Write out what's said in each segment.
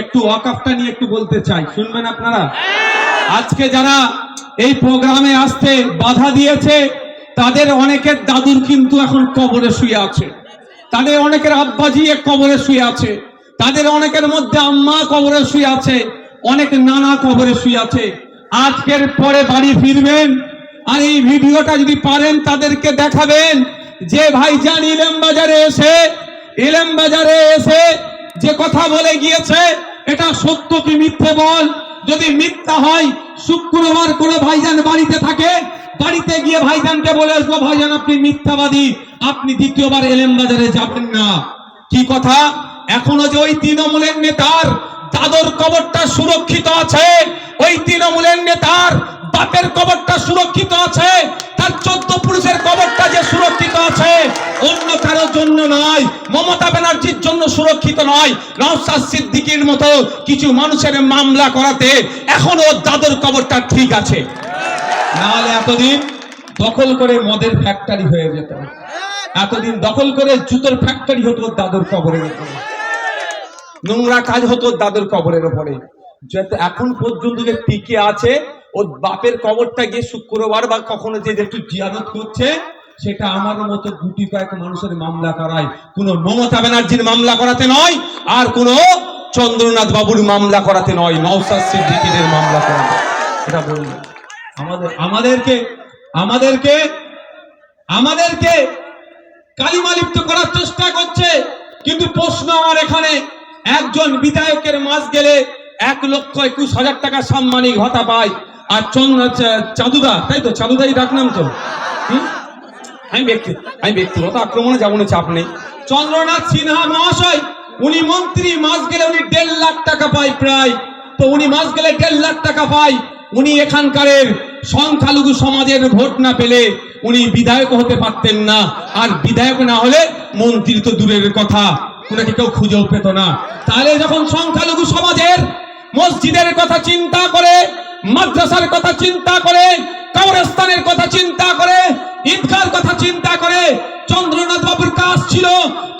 একটু ওয়াকাফটা নিয়ে একটু বলতে চাই। শুনবেন আপনারা? আজকে যারা এই প্রোগ্রামে আসতে বাধা দিয়েছে, তাদের অনেকের দাদুর কিন্তু এখন কবরে শুয়ে আছে। তাদের অনেকের আব্বাজি এক কবরে শুয়ে আছে। তাদের অনেকের মধ্যে আম্মা কবরে শুয়ে আছে, অনেক নানা কবরে শুয়ে আছে। আজকের পরে বাড়ি ফিরবেন আর এই ভিডিওটা যদি পারেন, তাদেরকে দেখাবেন যে ভাইজান ইলেম বাজারে এসে ইলেম বাজারে এসে যে কথা বলে গিয়েছে, এটা সত্য কি মিথ্যে বল? যদি মিথ্যা হয়, শুক্রবার করে ভাইজান বাড়িতে থাকে, বাড়িতে গিয়ে ভাইজানকে বলে আসব ভাইজান, আপনি মিথ্যাবাদী। আপনি দ্বিতীয়বার এলেম বাজারে যাবেন না। কি কথা? এখনও যে ওই তৃণমূলের নেতার দাদর কবরটা সুরক্ষিত আছে, ওই তৃণমূলের নেতার বাপের কবরটা সুরক্ষিত আছে, তার চোদ্দ পুরুষের কবরটা যে সুরক্ষিত আছে, অন্য কারোর জন্য নয়, মমতা ব্যানার্জির জন্য সুরক্ষিত নয়। নওশাদ সিদ্দিকীর মতো কিছু মানুষের মামলা করাতে এখনও দাদর কবরটা ঠিক আছে। নাহলে এতদিন দখল করে মদের ফ্যাক্টরি হয়ে যেত। এতদিন দখল করে জুতোর ফ্যাক্টরি হতো দাদর কবরের উপরে নোংরা কাজ হতো দাদর কবরের উপরে যাতে এখন পর্যন্ত যে টিকে আছে ওর বাপের কবরটা গিয়ে শুক্রবার বা কখনো যে একটু জিয়ারত করছে, সেটা আমার মতো গুটি কয়েক মানুষের মামলা করায়। কোনো মমতা ব্যানার্জির মামলা করাতে নয়, আর কোনো চন্দ্রনাথ বাবুর মামলা করাতে নয় নওসাদ সিদ্দিকীদের মামলা করাতে এটা বললাম আমাদের, আমাদেরকে আমাদেরকে আমাদেরকে কালিমালিপ্ত করার চেষ্টা করছে, কিন্তু প্রশ্ন আমার এখানে, একজন বিধায়কের মাস গেলে এক লক্ষ একুশ হাজার টাকা সাম্মানিক ভাতা পায়। আর চাঁদুদা, তাই তো? চাঁদুদাই ডাকনাম তো? আমি ব্যক্তি, আমি ব্যক্তিগত আক্রমণে যাব না চাপ নেই। চন্দ্রনাথ সিনহা মহাশয়, উনি মন্ত্রী, মাস গেলে উনি দেড় লাখ টাকা পায় প্রায়। তো উনি মাস গেলে দেড় লাখ টাকা পায়। উনি এখানকারের সংখ্যালঘু সমাজের ভোট না পেলে উনি বিধায়ক হতে পারতেন না। আর বিধায়ক না হলে মন্ত্রী তো দূরের কথা ওনাকে কেউ খুঁজেও পেত না। তাহলে যখন সংখ্যালঘু সমাজের মসজিদের কথা চিন্তা করে মাদ্রাসার কথা চিন্তা করে, কবরস্থানের কথা চিন্তা করে, ঈদগার কথা চিন্তা করে, চন্দ্রনাথ বাবুর কাজ ছিল,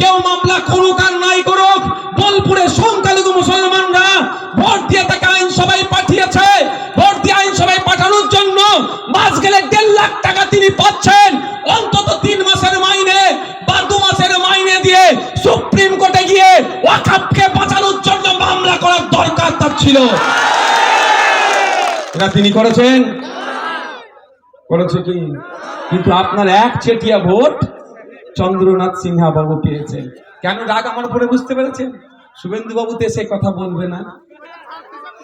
কেউ মামলা করুক আর নাই করুক, বোলপুরে সংখ্যালঘু মুসলমানরা ভোট দিয়ে তাকে আইনসভায় পাঠিয়েছে। ভোট দিয়ে আইনসভায় পাঠানোর জন্য মাস গেলে দেড় লাখ টাকা তিনি পাচ্ছেন। অন্তত তিন মাসের মাইনে, বা দু মাসের মাইনে দিয়ে সুপ্রিম কোর্টে গিয়ে ওয়াকাপকে বাঁচানোর জন্য মামলা করার দরকার তার ছিল। এটা তিনি করেছেন? করেছে কি? কিন্তু আপনার এক চেটিয়া ভোট চন্দ্রনাথ সিনহা বাবু পেয়েছেন। কেন রাগ আমার উপরে বুঝতে পেরেছেন? শুভেন্দু বাবু তো কথা বলবে না।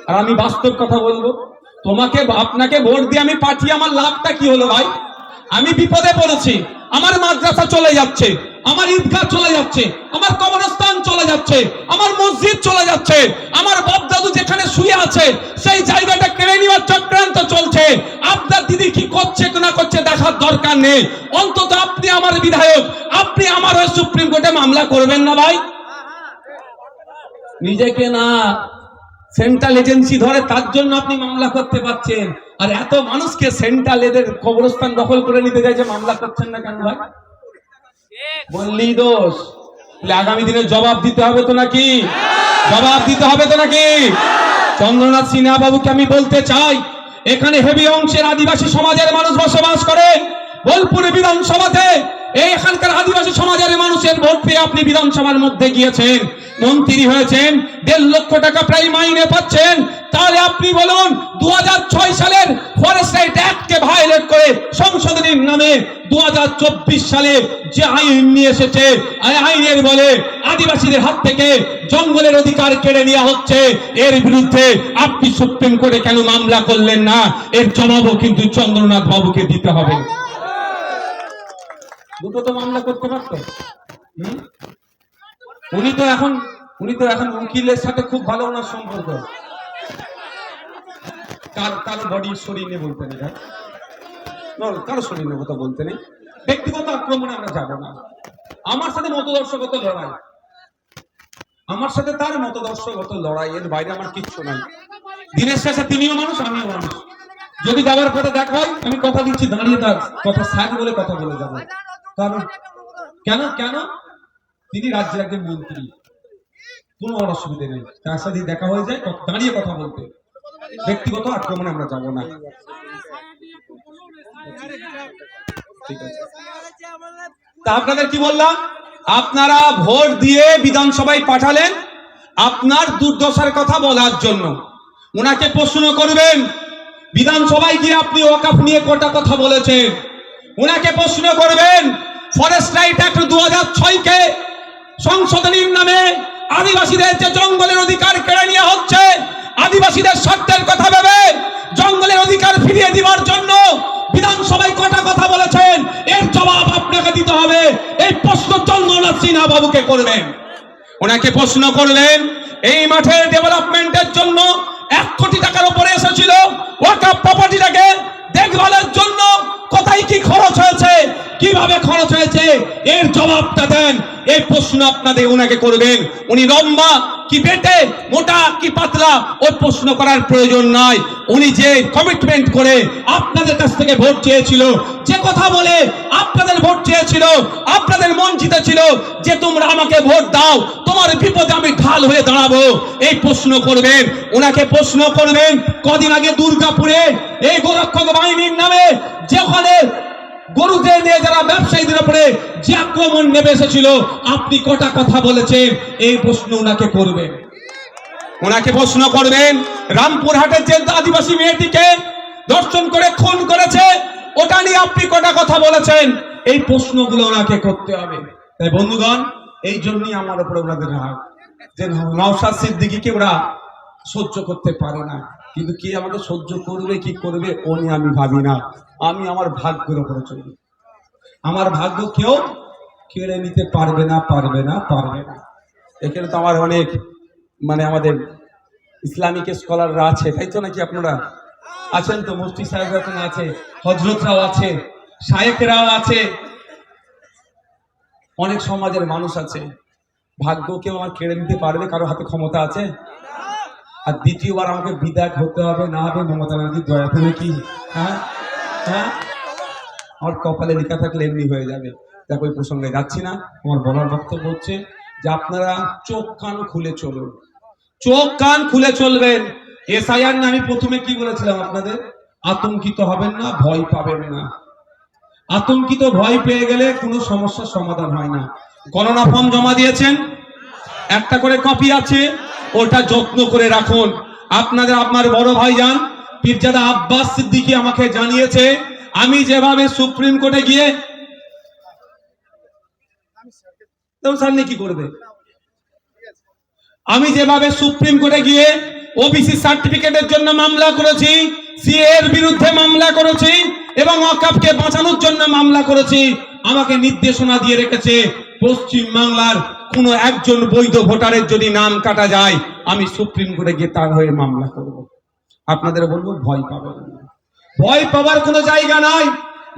আর আমি বাস্তব কথা বলব। তোমাকে, আপনাকে ভোট দিয়ে আমি পাঠিয়ে আমার লাভটা কি হলো ভাই? আমি বিপদে পড়েছি। আমার মাদ্রাসা চলে যাচ্ছে। আমার ঈদগাহ চলে যাচ্ছে। আমার কবরস্থান চলে যাচ্ছে। আমার মসজিদ চলে যাচ্ছে। আমার বাপ দাদু যেখানে শুয়ে আছে, সেই জায়গাটা কেড়ে নেওয়ার চক্রান্ত চলছে। আপনার দিদি কি করছে না করছে দেখার দরকার নেই। অন্তত আপনি আমার বিধায়ক, আপনি আমার সুপ্রিম কোর্টে মামলা করবেন না ভাই। নিজেকে না সেন্ট্রাল এজেন্সি ধরে, তার জন্য আপনি মামলা করতে পারছেন। আর এত মানুষকে সেন্ট্রাল এদের কবরস্থান দখল করে নিতে চাইছে মামলা করছেন না কেন ভাই? বললি দোষ। আগামী দিনে জবাব দিতে হবে তো নাকি? জবাব দিতে হবে তো নাকি? চন্দ্রনাথ সিনহা বাবুকে আমি বলতে চাই, এখানে হেভি অংশের আদিবাসী সমাজের মানুষ বসবাস করে, বোলপুর বিধানসভাতে এখানকার আদিবাসী সমাজের মানুষের ভোট পেয়ে আপনি বিধানসভার মধ্যে গিয়েছেন। মন্ত্রী হয়েছেন, দেড় লক্ষ টাকা প্রায় মাইনে পাচ্ছেন। তাহলে আপনি বলুন দু সালের ফরেস্ট রাইট অ্যাক্টকে ভায়োলেট করে সংশোধনীর নামে দু সালে যে আইন নিয়ে এসেছে আইনের বলে আদিবাসীদের হাত থেকে জঙ্গলের অধিকার কেড়ে নেওয়া হচ্ছে। এর বিরুদ্ধে আপনি সুপ্রিম কোর্টে কেন মামলা করলেন না? এর জবাবও কিন্তু চন্দ্রনাথ বাবুকে দিতে হবে। দুটো তো মামলা করতে পারতো। উনি তো এখন, উনি তো এখন উকিলের সাথে খুব ভালো ওনার সম্পর্ক। কার বডি নিয়ে বলতে নেই কারও কথা বলতে নেই। ব্যক্তিগত আক্রমণে আমরা না। আমার সাথে মতদর্শগত লড়াই। আমার সাথে তার মতদর্শগত লড়াই, এর বাইরে আমার কিচ্ছু নাই। দিনের শেষে তিনিও মানুষ, আমিও মানুষ। যদি যাওয়ার পথে দেখা হয়, আমি কথা দিচ্ছি, দাঁড়িয়ে তার কথা স্যার বলে কথা বলে যাব। কারণ কেন? কেন? তিনি রাজ্যের একজন মন্ত্রী। কোনো অসুবিধা নেই। তার সাথে দেখা হয়ে যায় দাঁড়িয়ে কথা বলতে। ব্যক্তিগত আক্রমণে আমরা যাব না। ঠিক আছে। তা আপনাদের কি বললাম? আপনারা ভোট দিয়ে বিধানসভায় পাঠালেন আপনার দুর্দশার কথা বলার জন্য। ওনাকে প্রশ্ন করবেন, বিধানসভায় গিয়ে আপনি ওয়াকাফ নিয়ে কটা কথা বলেছেন? ওনাকে প্রশ্ন করবেন ফরেস্ট রাইট অ্যাক্ট দু হাজার ছয়কে সংশোধনীর নামে আদিবাসীদের যে জঙ্গলের অধিকার কেড়ে নেওয়া হচ্ছে, আদিবাসীদের স্বার্থের কথা ভেবে জঙ্গলের অধিকার ফিরিয়ে দেওয়ার জন্য বিধানসভায় কটা কথা বলেছেন, এর জবাব আপনাকে দিতে হবে। এই প্রশ্ন চন্দ্রনাথ সিনহা বাবুকে করবেন। ওনাকে প্রশ্ন করলেন, এই মাঠের ডেভেলপমেন্টের জন্য এক কোটি টাকার উপরে এসেছিল ওয়াকাপ প্রপার্টিটাকে দেখভালের জন্য কোথায় কি খরচ হয়েছে, কীভাবে খরচ হয়েছে, এর জবাবটা দেন। এই প্রশ্ন আপনাদের ওনাকে করবেন। উনি লম্বা কি বেটে মোটা কি পাতলা ওই প্রশ্ন করার প্রয়োজন নাই উনি যে কমিটমেন্ট করে আপনাদের কাছ থেকে ভোট চেয়েছিল, যে কথা বলে আপনাদের ভোট চেয়েছিল, আপনাদের মন ছিল যে তোমরা আমাকে ভোট দাও, তোমার বিপদে আমি ঢাল হয়ে দাঁড়াবো। এই প্রশ্ন করবেন ওনাকে প্রশ্ন করবেন কদিন আগে দুর্গাপুরে এই গোরক্ষক বাহিনীর নামে, যেখানে গরুদের নিয়ে যারা ব্যবসায়ীদের উপরে যে আক্রমণ নেমে এসেছিল, আপনি কটা কথা বলেছেন? এই প্রশ্ন ওনাকে করবেন। ওনাকে প্রশ্ন করবেন, রামপুরহাটের যে আদিবাসী মেয়েটিকে দর্শন করে খুন করেছে, ওটা নিয়ে আপনি কটা কথা বলেছেন? এই প্রশ্নগুলো ওনাকে করতে হবে। তাই বন্ধুগণ, এই জন্যই আমার উপরে ওনাদের রাগ। যে নওশাদ সিদ্দিকিকে ওরা সহ্য করতে পারে না। কিন্তু কে আমাকে সহ্য করবে, কি করবে, ও আমি ভাবি না। আমি আমার ভাগ্যের উপরে চলি। আমার ভাগ্য কেউ কেড়ে নিতে পারবে না পারবে না পারবে না। এখানে তো আমার অনেক মানে আমাদের ইসলামিক স্কলাররা আছে, তাই তো নাকি আপনারা? আছেন তো, মুফতি সাহেব আছে, হজরতরাও আছে শায়েকরাও আছে। অনেক সমাজের মানুষ আছে। ভাগ্য কেউ আমার কেড়ে নিতে পারবে, কারও হাতে ক্ষমতা আছে? আর দ্বিতীয়বার আমাকে বিদায় হতে হবে, না হবে, মমতা ব্যানার্জির দয়াতে কি? হ্যাঁ? হ্যাঁ? আমার কপালে লেখা থাকলে এমনি হয়ে যাবে। দেখো ওই প্রসঙ্গে যাচ্ছি না। আমার বলার বক্তব্য হচ্ছে যে আপনারা চোখ, কান খুলে চলুন। চোখ, কান খুলে চলবেন। এসআইআর না আমি প্রথমে কি বলেছিলাম আপনাদের? আতঙ্কিত হবেন না, ভয় পাবেন না। আতঙ্কিত ভয় পেয়ে গেলে কোনো সমস্যার সমাধান হয় না। গণনা ফর্ম জমা দিয়েছেন। একটা করে কপি আছে। ওটা যত্ন করে রাখুন। আপনাদের, আপনার বড় ভাই যান পীরজাদা আব্বাস সিদ্দিকী আমাকে জানিয়েছে, আমি যেভাবে সুপ্রিম কোর্টে গিয়ে কি করবে? আমি যেভাবে সুপ্রিম কোর্টে গিয়ে ওবিসি সার্টিফিকেটের জন্য মামলা করেছি সিএ এর বিরুদ্ধে মামলা করেছি এবং অকাপকে বাঁচানোর জন্য মামলা করেছি, আমাকে নির্দেশনা দিয়ে রেখেছে পশ্চিম বাংলার কোন একজন বৈধ ভোটারের যদি নাম কাটা যায়, আমি সুপ্রিম কোর্টে গিয়ে তার হয়ে মামলা করব। আপনাদের বলব, ভয় পাবেন ভয় পাওয়ার কোনো জায়গা নাই।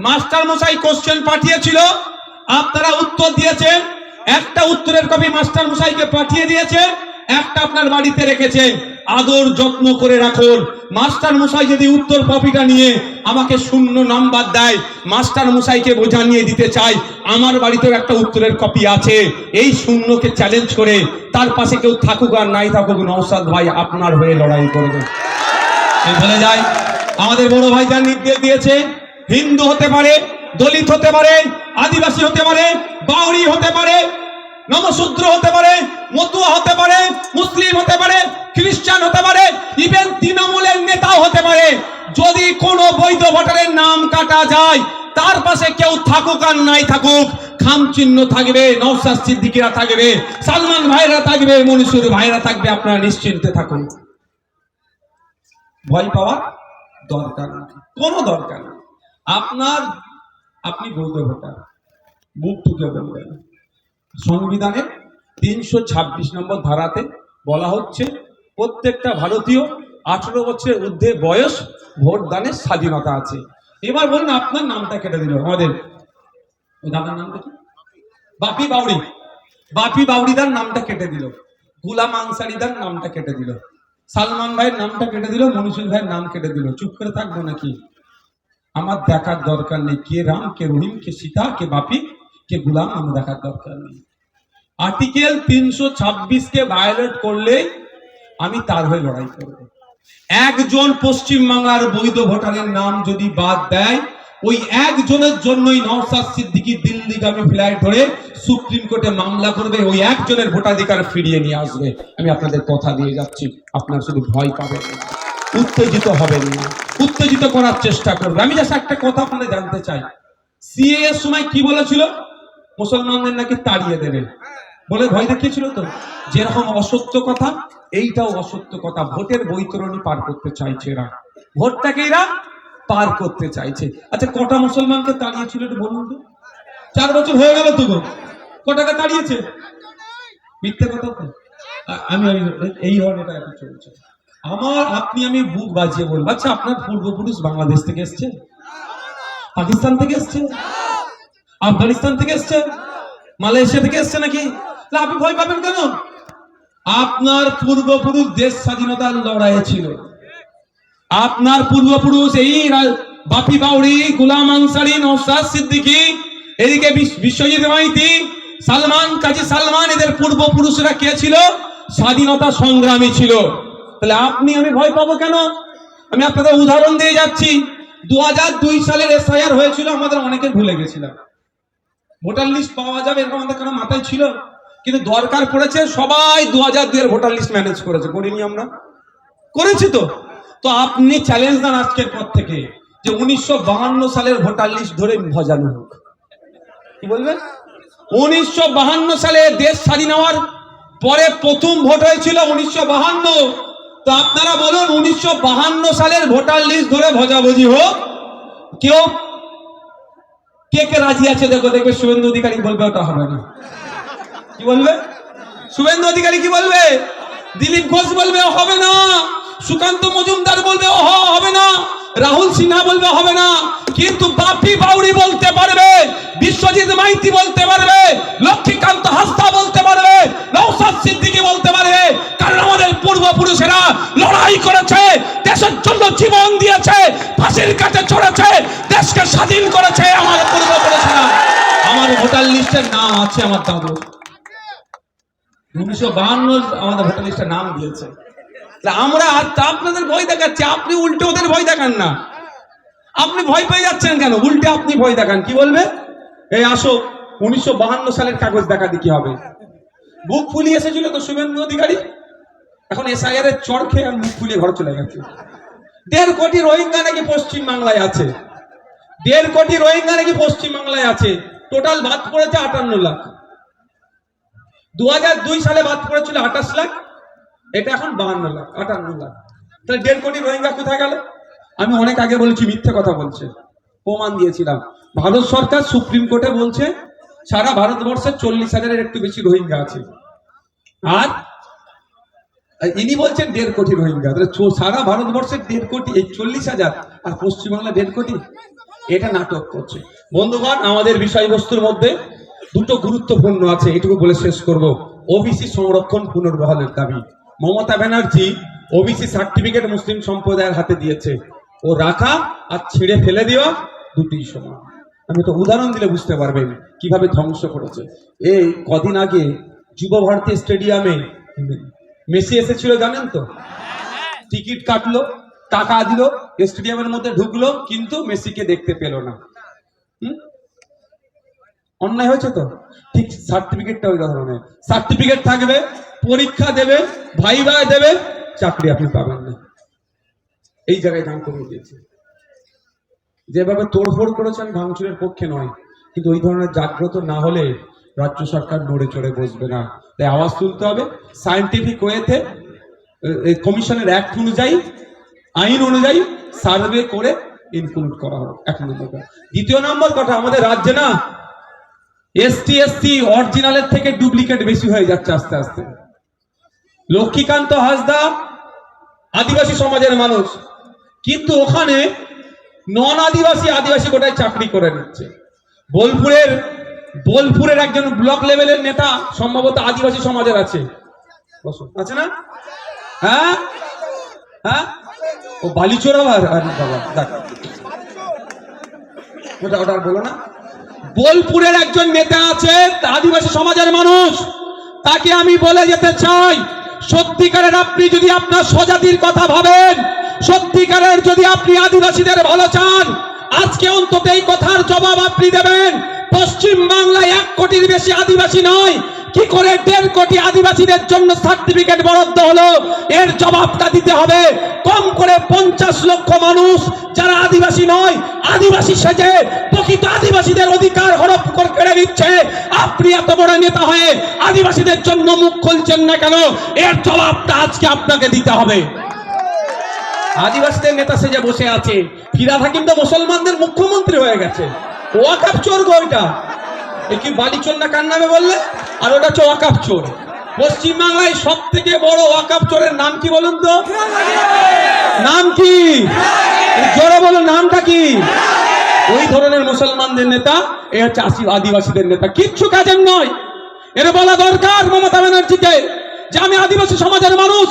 মাস্টার মশাই কোশ্চেন পাঠিয়েছিল, আপনারা উত্তর দিয়েছেন, একটা উত্তরের কপি মাস্টার মশাইকে পাঠিয়ে দিয়েছে, একটা আপনার বাড়িতে রেখেছে। আদর যত্ন করে রাখুন। মাস্টার মশাই যদি উত্তর কপিটা নিয়ে আমাকে শূন্য নাম্বার দেয় মাস্টার মশাইকে বোঝা নিয়ে দিতে চাই, আমার বাড়িতেও একটা উত্তরের কপি আছে। এই শূন্যকে চ্যালেঞ্জ করে তার পাশে কেউ থাকুক আর নাই থাকুক নৌসাদ ভাই আপনার হয়ে লড়াই করবে। বলে যায় আমাদের বড় ভাই যার নির্দেশ দিয়েছে, হিন্দু হতে পারে, দলিত হতে পারে, আদিবাসী হতে পারে বাউরি হতে পারে নমশূদ্র হতে পারে, মতুয়া হতে পারে, মুসলিম হতে পারে, খ্রিস্টান হতে পারে ইভেন তৃণমূলের নেতাও হতে পারে। যদি কোনো বৈধ ভোটারের নাম কাটা যায়, তার পাশে কেউ থাকুক আর নাই থাকুক খাম চিহ্ন থাকবে নৌসাদ সিদ্দিকিরা থাকবে, সালমান ভাইরা থাকবে মনীষুর ভাইরা থাকবে, আপনারা নিশ্চিন্তে থাকুন। ভয় পাওয়ার দরকার কোনো দরকার আপনার, আপনি বৈধ ভোটার বুক টুকে বলবেন সংবিধানের তিনশো ছাব্বিশ নম্বর ধারাতে বলা হচ্ছে, প্রত্যেকটা ভারতীয় আঠেরো বছরের ঊর্ধ্বে বয়স ভোট দানের স্বাধীনতা আছে। এবার বলুন, আপনার নামটা কেটে দিল। আমাদের, ওই দাদার নামটা কি? বাপি বাউরি বাপি বাউরিদার নামটা কেটে দিল। গুলাম আনসারিদার নামটা কেটে দিল। সালমান ভাইয়ের নামটা কেটে দিল মনীষুল ভাইয়ের নাম কেটে দিল। চুপ করে থাকব নাকি? আমার দেখার দরকার নেই কে রাম, কে রহিম, কে সীতা, কে বাপি, কে গুলাম, আমার দেখার দরকার নেই। আর্টিকেল তিনশো ছাব্বিশকে ভায়োলেট করলে আমি তার হয়ে লড়াই করব। একজন পশ্চিম বাংলার বৈধ ভোটারের নাম যদি বাদ দেয় ওই একজনের জন্যই নওসাদ সিদ্দিকি দিল্লিগামী ফ্লাইট ধরে সুপ্রিম কোর্টে মামলা করবে, ওই একজনের ভোটাধিকার ফিরিয়ে নিয়ে আসবে। আমি আপনাদের কথা দিয়ে যাচ্ছি, আপনারা শুধু ভয় পাবেন উত্তেজিত হবেন না। উত্তেজিত করার চেষ্টা করবে। আমি জাস্ট একটা কথা আপনাদের জানতে চাই। সিএ এর সময় কি বলেছিল? মুসলমানদের নাকি তাড়িয়ে দেবে। বলে ভয় দেখিয়েছিল তো? যেরকম অসত্য কথা, এইটাও অসত্য কথা। ভোটের বৈতরণী পার করতে চাইছে এরা। ভোটটাকে এরা পার করতে চাইছে। আচ্ছা কটা মুসলমানকে তাড়িয়েছিল একটু বলুন তো? চার বছর হয়ে গেল তো কটাকে তাড়িয়েছে মিথ্যে কথা আমি এই ধরনের চলছে। আমার, আপনি, আমি বুক বাজিয়ে বলব। আচ্ছা আপনার পূর্বপুরুষ বাংলাদেশ থেকে এসছে? পাকিস্তান থেকে এসছে? আফগানিস্তান থেকে এসছে? মালয়েশিয়া থেকে এসছে নাকি? আপনি ভয় পাবেন কেন? আপনার পূর্বপুরুষ দেশ স্বাধীনতার লড়াইয়ে ছিল। আপনার পূর্বপুরুষ এই বাপি বাউরি গুলাম আনসারি নওসাদ সিদ্দিকী, এদিকে বিশ- বিশ্বজিৎ মাইতি সালমান, কাজী সালমান, এদের পূর্বপুরুষরা কে ছিল? স্বাধীনতা সংগ্রামী ছিল। তাহলে আপনি, আমি ভয় পাবো কেন? আমি আপনাদের উদাহরণ দিয়ে যাচ্ছি। দু হাজার দুই সালের এসআইআর হয়েছিল, আমাদের অনেকে ভুলে গেছিলাম। ভোটার লিস্ট পাওয়া যাবে, এরকম আমাদের কারও মাথায় ছিল। কিন্তু দরকার পড়েছে, সবাই দু হাজার দুইয়ের ভোটার লিস্ট ম্যানেজ করেছে। করিনি আমরা। করেছি তো। তো আপনি চ্যালেঞ্জ দেন আজকের পর থেকে যে উনিশশো সালের ভোটার লিস্ট ধরে ভজানো হোক। কি বলবেন? উনিশশো সালে দেশ স্বাধীন হওয়ার পরে প্রথম ভোট হয়েছিল উনিশশো তো আপনারা বলুন, উনিশশো সালের ভোটার লিস্ট ধরে ভজাভজি হোক। কেউ? কে কে রাজি আছে? দেখো, দেখবে শুভেন্দু অধিকারী বলবে, ওটা হবে না। কি বলবে? শুভেন্দু অধিকারী কি বলবে? দিলীপ ঘোষ বলবে হবে না। সুকান্ত মজুমদার বলবে ও হবে না। রাহুল সিনহা বলবে, হবে না। কিন্তু বাপি বাউরি বলতে পারবে, বিশ্বজিৎ মাইতি বলতে পারবে, লক্ষ্মীকান্ত হাসদা বলতে পারবে নৌসাদ সিদ্দিকী বলতে পারবে, কারণ আমাদের পূর্বপুরুষেরা লড়াই করেছে, দেশের জন্য জীবন দিয়েছে, ফাঁসির কাছে চড়েছে, দেশকে স্বাধীন করেছে আমার পূর্বপুরুষেরা। আমার ভোটার লিস্টের নাম আছে আমার দাদু। উনিশশো বাহান্ন আমাদের ভোটার লিস্টে নাম দিয়েছে। আমরা আপনাদের ভয় দেখাচ্ছি, আপনি উল্টে ওদের ভয় দেখান না। আপনি ভয় পেয়ে যাচ্ছেন কেন? উল্টে আপনি ভয় দেখান, কি বলবে? এই আসো, উনিশশো সালের কাগজ দেখা কি হবে। বুক ফুলিয়ে এসেছিল তো শুভেন্দু অধিকারী? এখন এসআইআর এর চড় খেয়ে আর মুখ ফুলিয়ে ঘর চলে গেছে। দেড় কোটি রোহিঙ্গা নাকি পশ্চিম বাংলায় আছে? দেড় কোটি রোহিঙ্গা নাকি পশ্চিম বাংলায় আছে? টোটাল বাদ পড়েছে আটান্ন লাখ। দু সালে বাদ পড়েছিল আঠাশ লাখ। এটা এখন বাহান্ন লাখ, আটান্ন লাখ। তাহলে দেড় কোটি রোহিঙ্গা কোথায় গেল? আমি অনেক আগে বলেছি, মিথ্যে কথা বলছে। প্রমাণ দিয়েছিলাম। ভারত সরকার সুপ্রিম কোর্টে বলছে, সারা ভারতবর্ষে চল্লিশ হাজারের একটু বেশি রোহিঙ্গা আছে। আর ইনি বলছেন দেড় কোটি রোহিঙ্গা। সারা ভারতবর্ষের দেড় কোটি, এই চল্লিশ হাজার, আর পশ্চিমবাংলা দেড় কোটি? এটা নাটক করছে। বন্ধুগণ, আমাদের বিষয়বস্তুর মধ্যে দুটো গুরুত্বপূর্ণ আছে, এটুকু বলে শেষ করব। ওবিসি সংরক্ষণ পুনর্বহালের দাবি। মমতা ব্যানার্জি ওবিসি সার্টিফিকেট মুসলিম সম্প্রদায়ের হাতে দিয়েছে। ও রাখা আর ছিঁড়ে ফেলে দেওয়া দুটি সমান। আমি তো উদাহরণ দিলে বুঝতে পারবেন কীভাবে ধ্বংস করেছে। এই কদিন আগে যুব ভারতী স্টেডিয়ামে মেসি এসেছিল, জানেন তো? টিকিট কাটলো, টাকা দিল, স্টেডিয়ামের মধ্যে ঢুকলো, কিন্তু মেসিকে দেখতে পেল না? অন্যায় হয়েছে তো? ঠিক সার্টিফিকেটটা ওই ধরনের। সার্টিফিকেট থাকবে পরীক্ষা দেবে ভাইবা দেবে, চাকরি আপনি পাবেন না। এই জায়গায় দাম কমিয়ে দিয়েছে। যেভাবে তোড়ফোড় করেছেন ভাঙচুরের পক্ষে নয়, কিন্তু ওই ধরনের জাগ্রত না হলে রাজ্য সরকার নড়ে চড়ে বসবে না। তাই আওয়াজ তুলতে হবে। সায়েন্টিফিক ওয়েতে কমিশনের অ্যাক্ট অনুযায়ী, আইন অনুযায়ী সার্ভে করে ইনক্লুড করা হোক। এক নম্বর। দ্বিতীয় নম্বর কথা, আমাদের রাজ্যে না এসটি এসসি অরিজিনালের থেকে ডুপ্লিকেট বেশি হয়ে যাচ্ছে আস্তে আস্তে। লক্ষ্মীকান্ত হাসদা আদিবাসী সমাজের মানুষ। কিন্তু ওখানে নন আদিবাসী আদিবাসী গোটায় চাকরি করে নিচ্ছে। বোলপুরের বোলপুরের একজন ব্লক লেভেলের নেতা সম্ভবত আদিবাসী সমাজের আছে। আছে না? হ্যাঁ? হ্যাঁ? ও বালিচোর ওটা ওটা বলো না। বোলপুরের একজন নেতা আছে, আদিবাসী সমাজের মানুষ। তাকে আমি বলে যেতে চাই সত্যিকারের আপনি যদি আপনার স্বজাতির কথা ভাবেন, সত্যিকারের যদি আপনি আদিবাসীদের ভালো চান, আজকে অন্তত এই কথার জবাব আপনি দেবেন। পশ্চিম বাংলায় এক কোটির বেশি আদিবাসী নয় কি করে দেড় কোটি আদিবাসীদের জন্য সার্টিফিকেট বরাদ্দ হলো? এর জবাবটা দিতে হবে। কম করে পঞ্চাশ লক্ষ মানুষ যারা আদিবাসী নয়, আদিবাসী সেজে প্রকৃত আদিবাসীদের অধিকার হরপ করে কেড়ে নিচ্ছে। আপনি এত বড় নেতা হয়ে আদিবাসীদের জন্য মুখ খুলছেন না কেন? এর জবাবটা আজকে আপনাকে দিতে হবে। আদিবাসীদের নেতা সেজে বসে আছে। ফিরাদ হাকিম তো মুসলমানদের মুখ্যমন্ত্রী হয়ে গেছে। ওয়াকাপ চোর গো ওইটা এ কি বালি চোর না কার নামে বললে? আর ওটা হচ্ছে ওয়াকাপ চোর। পশ্চিমবাংলায় সব থেকে বড় ওয়াকাপ চোরের নাম কি বলুন তো? নাম কি? জোরে বলুন, নামটা কি? ওই ধরনের মুসলমানদের নেতা, এ হচ্ছে আদিবাসীদের নেতা। কিচ্ছু কাজের নয়। এর বলা দরকার মমতা ব্যানার্জিকে যে আমি আদিবাসী সমাজের মানুষ।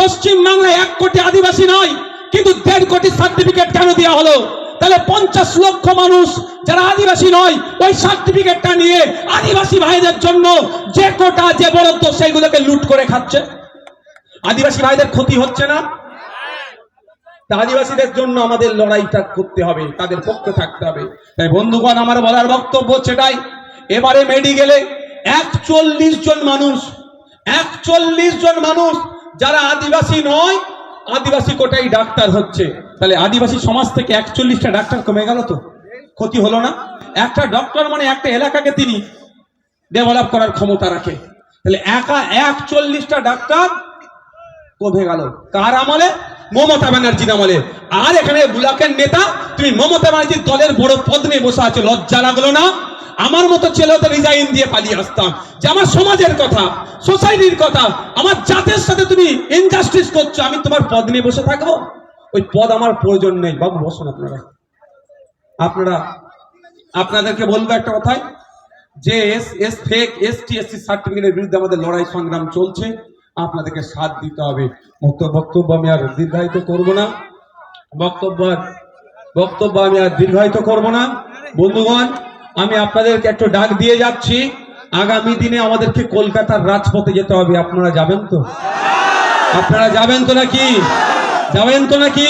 পশ্চিম বাংলায় এক কোটি আদিবাসী নয়, কিন্তু দেড় কোটি সার্টিফিকেট কেন দেওয়া হলো? তাহলে পঞ্চাশ লক্ষ মানুষ যারা আদিবাসী নয়, ওই সার্টিফিকেটটা নিয়ে আদিবাসী ভাইদের জন্য যে কোটা, যে বরাদ্দ সেইগুলোকে লুট করে খাচ্ছে। আদিবাসী ভাইদের ক্ষতি হচ্ছে না? আদিবাসীদের জন্য আমাদের লড়াইটা করতে হবে, তাদের পক্ষে থাকতে হবে। তাই বন্ধুগণ, আমার বলার বক্তব্য সেটাই এবারে মেডিকেলে একচল্লিশ জন মানুষ, একচল্লিশ জন মানুষ যারা আদিবাসী নয়, আদিবাসী কোটাই ডাক্তার হচ্ছে। তাহলে আদিবাসী সমাজ থেকে একচল্লিশটা ডাক্তার কমে গেল তো? ক্ষতি হলো না? একটা ডক্টর মানে একটা এলাকাকে তিনি ডেভেলপ করার ক্ষমতা রাখে। তাহলে একা একচল্লিশটা ডাক্তার কমে গেল। কার আমলে? মমতা ব্যানার্জির আমলে। আর এখানে ব্লকের নেতা, তুমি মমতা ব্যানার্জির দলের বড় পদ নিয়ে বসে আছো, লজ্জা লাগল না? আমার মতো ছেলে তো রিজাইন দিয়ে পালিয়ে আসতাম। যে আমার সমাজের কথা সোসাইটির কথা, আমার জাতের সাথে তুমি ইনজাস্টিস করছ, আমি তোমার পদ নিয়ে বসে থাকব? ওই পদ আমার প্রয়োজন নেই। বাবু, বসুন আপনারা। আপনারা, আপনাদেরকে বলব একটা কথাই। যে S S fake S T, S C সার্টিফিকেটের বিরুদ্ধে আমাদের লড়াই সংগ্রাম চলছে, আপনাদেরকে সাথ দিতে হবে। বক্তব্য বক্তব্য আমি আর দীর্ঘায়িত করব না। বক্তব্য বক্তব্য আমি আর দীর্ঘায়িত করব না। বন্ধুগণ, আমি আপনাদেরকে একটু ডাক দিয়ে যাচ্ছি। আগামী দিনে আমাদেরকে কলকাতার রাজপথে যেতে হবে। আপনারা যাবেন তো? আপনারা যাবেন তো নাকি? যাবেন তো নাকি?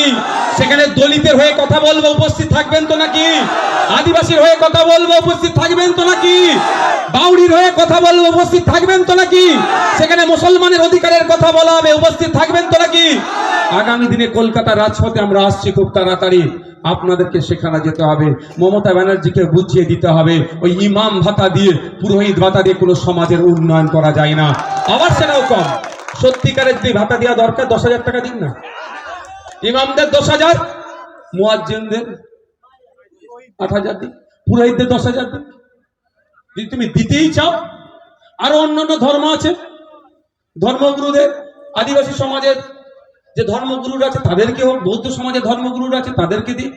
সেখানে দলিতের হয়ে কথা বলব, উপস্থিত থাকবেন তো নাকি? আদিবাসীর হয়ে কথা বলব, উপস্থিত থাকবেন তো নাকি? বাউরির হয়ে কথা বলব, উপস্থিত থাকবেন তো নাকি? সেখানে মুসলমানের অধিকারের কথা বলা হবে, উপস্থিত থাকবেন তো নাকি? আগামী দিনে কলকাতা রাজপথে আমরা আসছি খুব তাড়াতাড়ি। আপনাদেরকে সেখানে যেতে হবে। মমতা ব্যানার্জিকে বুঝিয়ে দিতে হবে। ওই ইমাম ভাতা দিয়ে, পুরোহিত ভাতা দিয়ে কোনো সমাজের উন্নয়ন করা যায় না। আবার সেটাও কম। সত্যিকারের যদি ভাতা দেওয়া দরকার, দশ হাজার টাকা দিন না। ইমামদের দশ হাজার, মুয়াজ্জিনদের আট হাজার দিন পুরোহিতদের দশ হাজার দিন। যদি তুমি দিতেই চাও, আরও অন্যান্য ধর্ম আছে, ধর্মগুরুদের, আদিবাসী সমাজের যে ধর্মগুরুরা আছে, তাদেরকে হোক, বৌদ্ধ সমাজের ধর্মগুরুরা আছে, তাদেরকে দিই।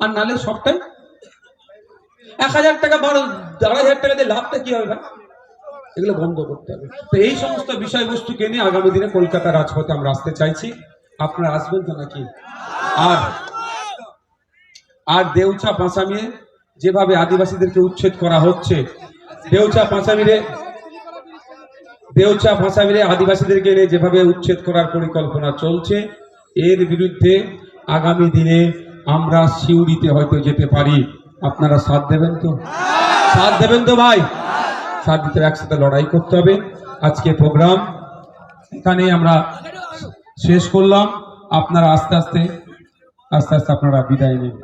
আর নালে সবটাই। এক হাজার টাকা বারো, আড়াই হাজার টাকা দিয়ে লাভটা কি হবে ভাই? এগুলো বন্ধ করতে হবে। তো এই সমস্ত বিষয়বস্তুকে নিয়ে আগামী দিনে কলকাতা রাজপথে আমরা আসতে চাইছি। আপনারা আসবেন তো নাকি? আর আর দেউচা পাঁচামিয়ে যেভাবে আদিবাসীদেরকে উচ্ছেদ করা হচ্ছে, দেউচা পাঁচামিরে, দেউচা ভাষামিরে আদিবাসীদেরকে এনে যেভাবে উচ্ছেদ করার পরিকল্পনা চলছে, এর বিরুদ্ধে আগামী দিনে আমরা সিউড়িতে হয়তো যেতে পারি। আপনারা সাথ দেবেন তো? সাথ দেবেন তো ভাই? দিতে একসাথে লড়াই করতে হবে। আজকে প্রোগ্রাম, এখানে আমরা শেষ করলাম। আপনারা আস্তে আস্তে আস্তে আস্তে আপনারা বিদায় নিন।